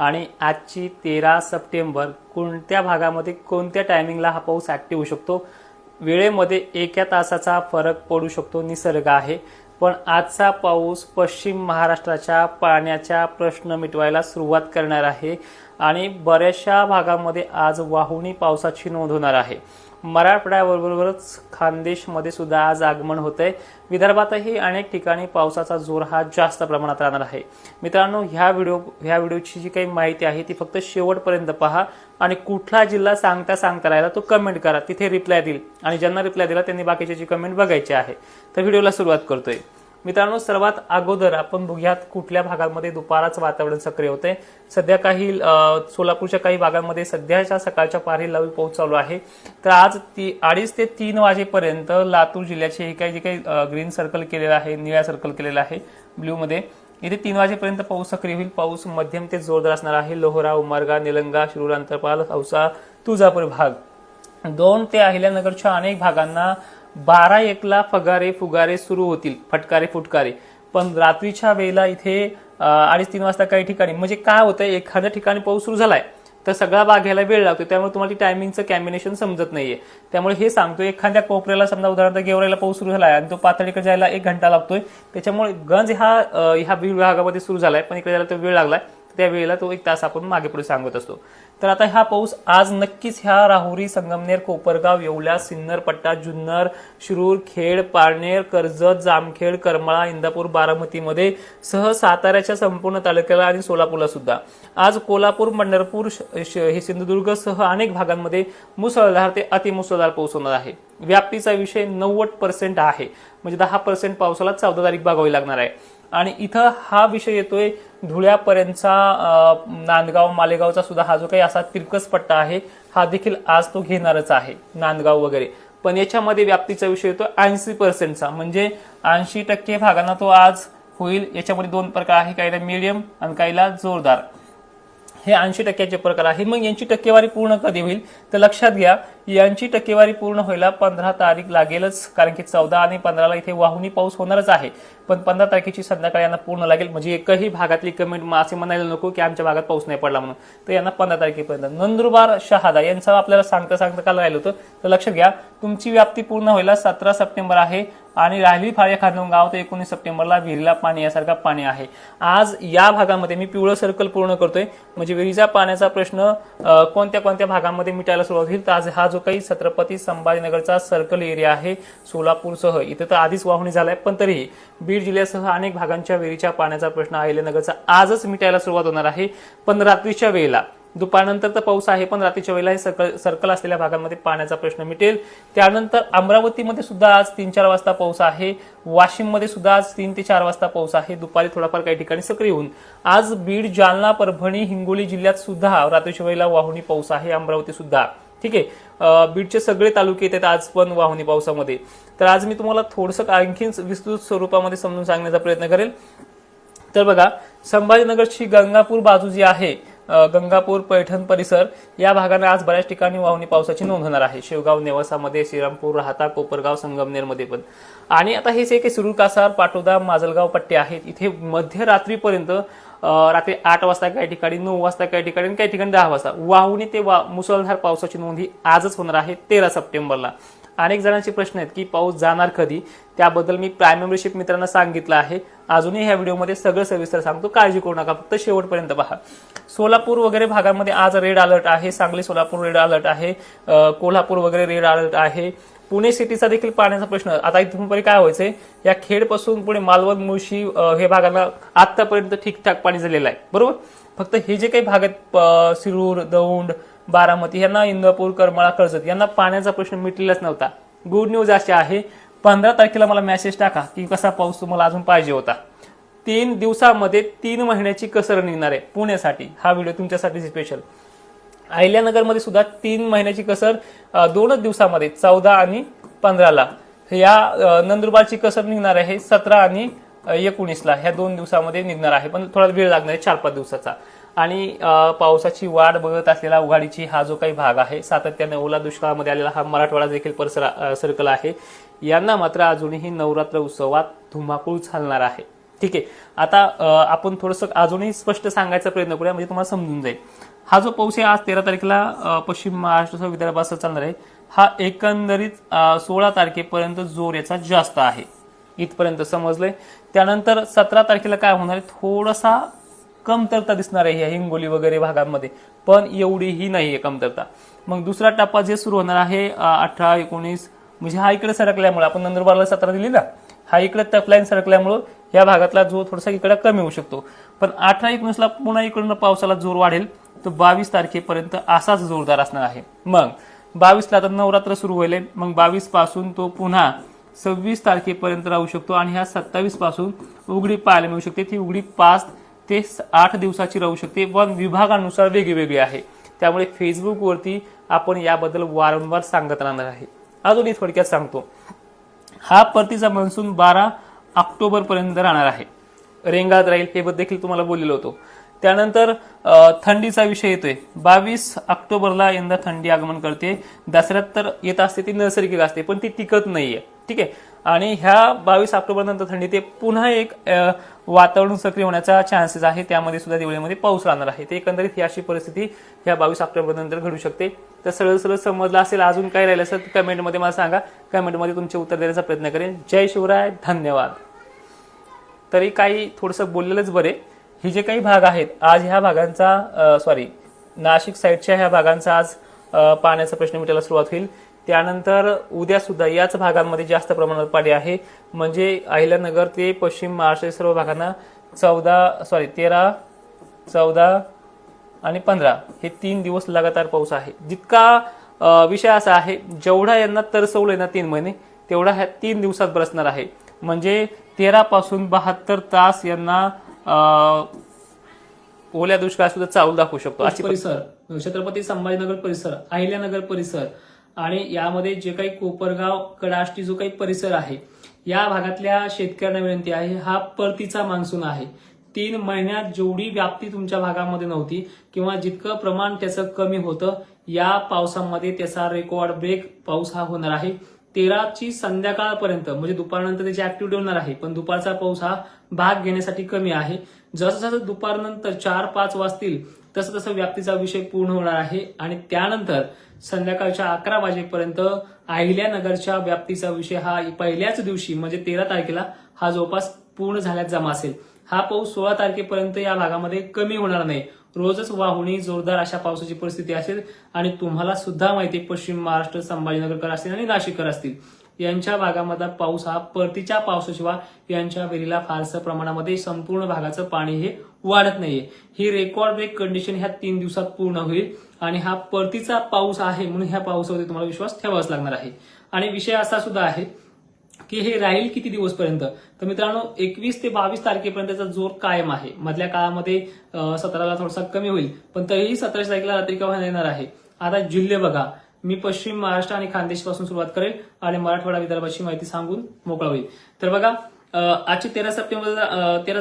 आणि आजची तेरा सप्टेंबर कोणत्या भागामध्ये कोणत्या टायमिंगला हा पाऊस ऍक्टिव्ह होऊ शकतो? वेळेमध्ये एका तासाचा फरक पडू शकतो निसर्ग आहे. पण आजचा पाऊस पश्चिम महाराष्ट्राच्या पाण्याचा प्रश्न मिटवायला सुरुवात करणार आहे आणि बऱ्याचशा भागामध्ये आज वाहुणी पावसाची नोंद होणार आहे. मराठवाड्याबरोबरच खानदेशमध्ये सुद्धा आज आगमन होत आहे विदर्भातही अनेक ठिकाणी पावसाचा जोर हा जास्त प्रमाणात राहणार आहे. मित्रांनो ह्या व्हिडिओ ह्या व्हिडिओची जी काही माहिती आहे ती फक्त शेवटपर्यंत पहा आणि कुठला जिल्हा सांगता सांगता राहिला तो कमेंट करा. तिथे रिप्लाय देईल आणि ज्यांना रिप्लाय दिला त्यांनी बाकीची कमेंट बघायची आहे. तर व्हिडिओला सुरुवात करतोय. मित्रांनो सर्वात अगोदर आपण बघूयात कुठल्या भागांमध्ये दुपाराच वातावरण सक्रिय होते सध्या काही सोलापूरच्या काही भागांमध्ये सध्याच्या सकाळच्या पारी लवी पाऊस चालू आहे. तर आज ती अडीच ते तीन वाजेपर्यंत लातूर जिल्ह्याचे हे काही जे काही ग्रीन सर्कल केलेलं आहे निळ्या सर्कल केलेलं आहे ब्ल्यूमध्ये इथे तीन वाजेपर्यंत पाऊस सक्रिय होईल. पाऊस मध्यम ते जोरदार असणार आहे. लोहरा उमरगा निलंगा शिरूर अंतरपाल औसा तुळजापूर भाग. दोन ते अहिल्यानगरच्या अनेक भागांना बारा एकला फगारे फुगारे सुरू होतील फटकारे फुटकारे. पण रात्रीच्या वेळेला इथे अडीच तीन वाजता काही ठिकाणी म्हणजे काय होतं एखाद्या ठिकाणी पाऊस सुरू झालाय तर सगळा भाग घ्यायला वेळ लागतो त्यामुळे तुम्हाला टायमिंगचं कॅम्बिनेशन समजत नाहीये. त्यामुळे हे सांगतो एखाद्या कोपऱ्याला समजा उदाहरणार्थ गेवरायला पाऊस सुरू झालाय आणि तो पातळीकडे जायला एक घंटा लागतोय त्याच्यामुळे गंज हा ह्या विभागामध्ये सुरू झालाय पण इकडे जायला तो वेळ लागलाय त्या वेळेला तो एक तास आपण मागे पुढे सांगत असतो. तर आता हा पाऊस आज नक्कीच ह्या राहुरी संगमनेर कोपरगाव येवला सिन्नर पट्टा जुन्नर शिरूर खेड पारनेर कर्जत जामखेड करमाळा इंदापूर बारामतीमध्ये सह साताऱ्याच्या संपूर्ण तालुक्याला आणि सोलापूरला सुद्धा. आज कोल्हापूर पंढरपूर श- श- हे सिंधुदुर्ग सह अनेक भागांमध्ये मुसळधार ते अतिमुसळधार पाऊस होणार आहे. व्याप्तीचा विषय नव्वद पर्सेंट आहे. म्हणजे दहा पर्सेंट पावसाला चौदा तारीख बघावी लागणार आहे. आणि इथं हा विषय येतोय धुळ्यापर्यंतचा नांदगाव मालेगावचा सुद्धा हा जो काही असा तिरकस पट्टा आहे हा देखील आज तो घेणारच आहे नांदगाव वगैरे. पण याच्यामध्ये व्याप्तीचा विषय येतो ऐंशी पर्सेंटचा म्हणजे ऐंशी टक्के भागांना तो आज होईल. याच्यामध्ये दोन प्रकार आहे काहीला मीडियम आणि काहीला जोरदार. हे ऐंशी टक्क्याचे प्रकार आहे. मग यांची टक्केवारी पूर्ण कधी होईल? तर लक्षात घ्या यांची टक्केवारी पूर्ण व्हायला पंधरा तारीख लागेलच कारण की चौदा आणि पंधराला इथे वाहुनी पाऊस होणारच आहे. पण पंधरा तारखेची संध्याकाळी यांना पूर्ण लागेल. म्हणजे एकही भागातली कमेंट असे म्हणायला नको की आमच्या भागात पाऊस नाही पडला म्हणून. तर यांना पंधरा तारखेपर्यंत. नंदुरबार शहादा यांचं आपल्याला सांगता सांगता काल राहिलं होतं. तर लक्षात घ्या तुमची व्याप्ती पूर्ण व्हायला सतरा सप्टेंबर आहे आणि राहिली फाळ्या खांदून गाव तर एकोणीस सप्टेंबरला विहिरीला पाणी यासारखा पाणी आहे. आज या भागामध्ये मी पिवळं सर्कल पूर्ण करतोय. म्हणजे विहिरीचा पाण्याचा प्रश्न कोणत्या कोणत्या भागामध्ये मिटायला सुरुवात होईल तर आज हा जो काही छत्रपती संभाजीनगरचा सर्कल एरिया आहे सोलापूरसह. इथं तर आधीच वाहणी झालाय पण तरीही बीड जिल्ह्यासह अनेक भागांच्या विहिरीच्या पाण्याचा प्रश्न अहिल्यानगरचा आजच मिटायला सुरुवात होणार आहे. पण रात्रीच्या वेळेला दुपारनंतर तर पाऊस आहे पण रात्रीच्या वेळेला हे सर्कल सर्कल असलेल्या भागांमध्ये पाण्याचा प्रश्न मिटेल. त्यानंतर अमरावतीमध्ये सुद्धा आज तीन चार वाजता पाऊस आहे. वाशिममध्ये सुद्धा आज तीन ते चार वाजता पाऊस आहे. दुपारी थोडाफार काही ठिकाणी सक्रिय होऊन. आज बीड जालना परभणी हिंगोली जिल्ह्यात सुद्धा रात्रीच्या वेळेला वाहुणी पाऊस आहे. अमरावती सुद्धा. ठीक आहे. बीडचे सगळे तालुके येतात आज पण वाहुनी पावसामध्ये. तर आज मी तुम्हाला थोडंसं आणखीन विस्तृत स्वरूपामध्ये समजून सांगण्याचा प्रयत्न करेल. तर बघा संभाजीनगरची गंगापूर बाजू जी आहे गंगापूर पैठण परिसर या भागाने आज बऱ्याच ठिकाणी वाहुनी पावसाची नोंद होणार आहे. शेवगाव नेवासामध्ये श्रीरामपूर राहता कोपरगाव संगमनेरमध्ये पण. आणि आता हे जे काही सुरू कासार पाटोदा माजलगाव पट्टे आहेत. इथे मध्यरात्रीपर्यंत रात्री आठ वाजता काही ठिकाणी नऊ वाजता काही ठिकाणी आणि काही ठिकाणी दहा वाजता. वाहुनी ते वा मुसळधार पावसाची नोंद ही आजच होणार आहे तेरा सप्टेंबरला. अनेक जणांचे प्रश्न आहेत की पाऊस जाणार कधी? त्याबद्दल मी प्राईम मेंबरशिप मित्रांना सांगितलं आहे. अजूनही ह्या व्हिडिओमध्ये सगळं सविस्तर सांगतो. काळजी करू नका. फक्त शेवटपर्यंत पहा. सोलापूर वगैरे भागामध्ये आज रेड अलर्ट आहे. सांगली सोलापूर रेड अलर्ट आहे. कोल्हापूर वगैरे रेड अलर्ट आहे. पुणे सिटीचा देखील पाण्याचा प्रश्न. आता इथून पुढे काय व्हायचंय? या खेडपासून पुढे मालवण मुळशी हे भागाला आतापर्यंत ठीकठाक पाणी झालेलं आहे. बरोबर? फक्त हे जे काही भाग आहेत सिरूर शिरूर दौंड बारामती यांना इंदापूर करमाळा कर्जत यांना पाण्याचा प्रश्न मिटलेलाच नव्हता. गुड न्यूज अशी आहे पंधरा तारखेला मला मेसेज टाका की कसा पाऊस तुम्हाला अजून पाहिजे होता. तीन दिवसामध्ये तीन महिन्याची कसर निघणार आहे पुण्यासाठी. हा व्हिडिओ तुमच्यासाठी स्पेशल अहिल्यानगरमध्ये सुद्धा तीन महिन्याची कसर दोनच दिवसामध्ये चौदा आणि पंधराला. या नंदुरबारची कसर निघणार आहे सतरा आणि एकोणीसला. ह्या दोन दिवसामध्ये निघणार आहे पण थोडा वेळ लागणार आहे चार पाच दिवसाचा. आणि पावसाची वाट बघत असलेला उघाडीची हा जो काही भाग आहे सातत्याने ओला दुष्काळामध्ये आलेला हा मराठवाडा देखील परसरा सर्कल आहे. यांना मात्र अजूनही नवरात्र उत्सवात धुमाकूळ चालणार आहे. ठीक आहे. आता आपण थोडंसं अजूनही स्पष्ट सांगायचा प्रयत्न करूया म्हणजे तुम्हाला समजून जाईल. हा जो पाऊस आहे आज तेरा तारखेला पश्चिम महाराष्ट्रासह विदर्भासह चालणार आहे. हा एकंदरीत सोळा तारखेपर्यंत जोर याचा जास्त आहे. इथपर्यंत समजलंय. त्यानंतर सतरा तारखेला काय होणार आहे थोडासा कमतरता दिसणार आहे ह्या हिंगोली वगैरे भागांमध्ये. पण एवढीही नाहीये कमतरता. मग दुसरा टप्पा जे सुरू होणार आहे अठरा एकोणीस म्हणजे हा इकडे सरकल्यामुळे आपण नंदुरबारला सतरा दिली ना हा इकडे तपलाईन सरकल्यामुळं या भागातला जोर थोडासा इकडे कमी होऊ शकतो. पण अठरा एकोणीसला पुन्हा इकडून पावसाला जोर वाढेल तर बावीस तारखेपर्यंत असाच जोरदार असणार आहे. मग बावीसला आता नवरात्र सुरू होईल मग बावीसपासून तो पुन्हा सव्वीस तारखेपर्यंत राहू शकतो आणि ह्या सत्तावीसपासून उघडी पाहायला मिळू शकते. ती उघडी पाच ते स- आठ दिवसाची राहू शकते पण विभागानुसार वेगवेगळी आहे. त्यामुळे फेसबुकवरती आपण याबद्दल वारंवार सांगत राहणार आहे. अजूनही थोडक्यात सांगतो. हा परतीचा मान्सून बारा ऑक्टोबर पर्यंत राहणार आहे. रेंगाळत राहील हे देखील तुम्हाला बोललेलो होतो. त्यानंतर थंडीचा विषय येतोय. बावीस ऑक्टोबरला यंदा थंडी आगमन करते. दसऱ्यात तर येत असते ती नैसर्गिक असते पण ती टिकत नाहीये. ठीक आहे. आणि ह्या बावीस ऑक्टोबर नंतर थंडी ते पुन्हा एक वातावरण सक्रिय होण्याचा चान्सेस आहे. त्यामध्ये सुद्धा दिवाळीमध्ये पाऊस राहणार आहे. ते एकंदरीत ही अशी परिस्थिती ह्या बावीस ऑक्टोबर नंतर घडू शकते. तर सरळ सरळ समजलं असेल अजून काय राहिलं असेल कमेंटमध्ये मला सांगा. कमेंटमध्ये तुमचे उत्तर देण्याचा प्रयत्न करेन. जय शिवराय धन्यवाद. तरी काही थोडंसं बोललेलंच बरे. हे जे काही भाग आहेत आज ह्या भागांचा सॉरी नाशिक साईडच्या ह्या भागांचा आज पाण्याचा प्रश्न मिटायला सुरुवात होईल. त्यानंतर उद्या सुद्धा याच भागांमध्ये जास्त प्रमाणात पाणी आहे. म्हणजे अहिल्यानगर ते पश्चिम महाराष्ट्र सर्व भागांना चौदा सॉरी तेरा चौदा आणि पंधरा हे तीन दिवस लगातार पाऊस आहे. जितका विषय असा आहे जेवढा यांना तरसवलं ना तीन महिने तेवढा ह्या तीन दिवसात बरसणार आहे. म्हणजे तेरा पासून बहात्तर तास यांना ओल्या दुष्काळ सुद्धा चालू दाखवू शकतो. अशी परिसर छत्रपती संभाजीनगर परिसर अहिल्यानगर परिसर आणि यामध्ये जे काही कोपरगाव कडाष्टी जो काही परिसर आहे या भागातल्या शेतकऱ्यांना विनंती आहे हा परतीचा मान्सून आहे. तीन महिन्यात जेवढी व्याप्ती तुमच्या भागामध्ये नव्हती किंवा जितकं प्रमाण त्याचं कमी होतं या पावसामध्ये त्याचा रेकॉर्ड ब्रेक पाऊस हा होणार आहे. तेराची संध्याकाळपर्यंत म्हणजे दुपारनंतर त्याची ऍक्टिव्हिटी होणार आहे पण दुपारचा पाऊस हा भाग घेण्यासाठी कमी आहे. जसं जसं दुपारनंतर चार पाच वाजतील तसं तसं व्याप्तीचा विषय पूर्ण होणार आहे. आणि त्यानंतर संध्याकाळच्या अकरा वाजेपर्यंत अहिल्यानगरच्या व्याप्तीचा विषय हा पहिल्याच दिवशी म्हणजे तेरा तारखेला हा जवळपास पूर्ण झाल्यात जमा असेल. हा पाऊस सोळा तारखेपर्यंत या भागामध्ये कमी होणार नाही. रोजच वाहुणी जोरदार अशा पावसाची परिस्थिती असेल आणि तुम्हाला सुद्धा माहिती आहे, पश्चिम महाराष्ट्र संभाजीनगरकर असतील आणि नाशिककर असतील. यांच्या भागामधला पाऊस हा परतीच्या पावसाशिवाय यांच्या विहिरीला फारसं प्रमाणामध्ये संपूर्ण भागाचं पाणी हे वाढत नाहीये. ही रेकॉर्ड ब्रेक कंडिशन ह्या तीन दिवसात पूर्ण होईल आणि हा परतीचा पाऊस आहे म्हणून ह्या पावसावरती तुम्हाला विश्वास ठेवावाच लागणार आहे. आणि विषय असा सुद्धा आहे की हे राहील किती दिवसपर्यंत? तर मित्रांनो एकवीस ते बावीस तारखेपर्यंत त्याचा जोर कायम आहे. मधल्या काळामध्ये सतराला थोडासा कमी होईल पण तरीही सतराशे तारखेला रात्री केव्हा येणार आहे? आता जिल्हे बघा. मी पश्चिम महाराष्ट्र आणि खानदेशपासून सुरुवात करेल आणि मराठवाडा विदर्भाची माहिती सांगून मोकळा होईल. तर बघा आजचे तेरा सप्टेंबर तेरा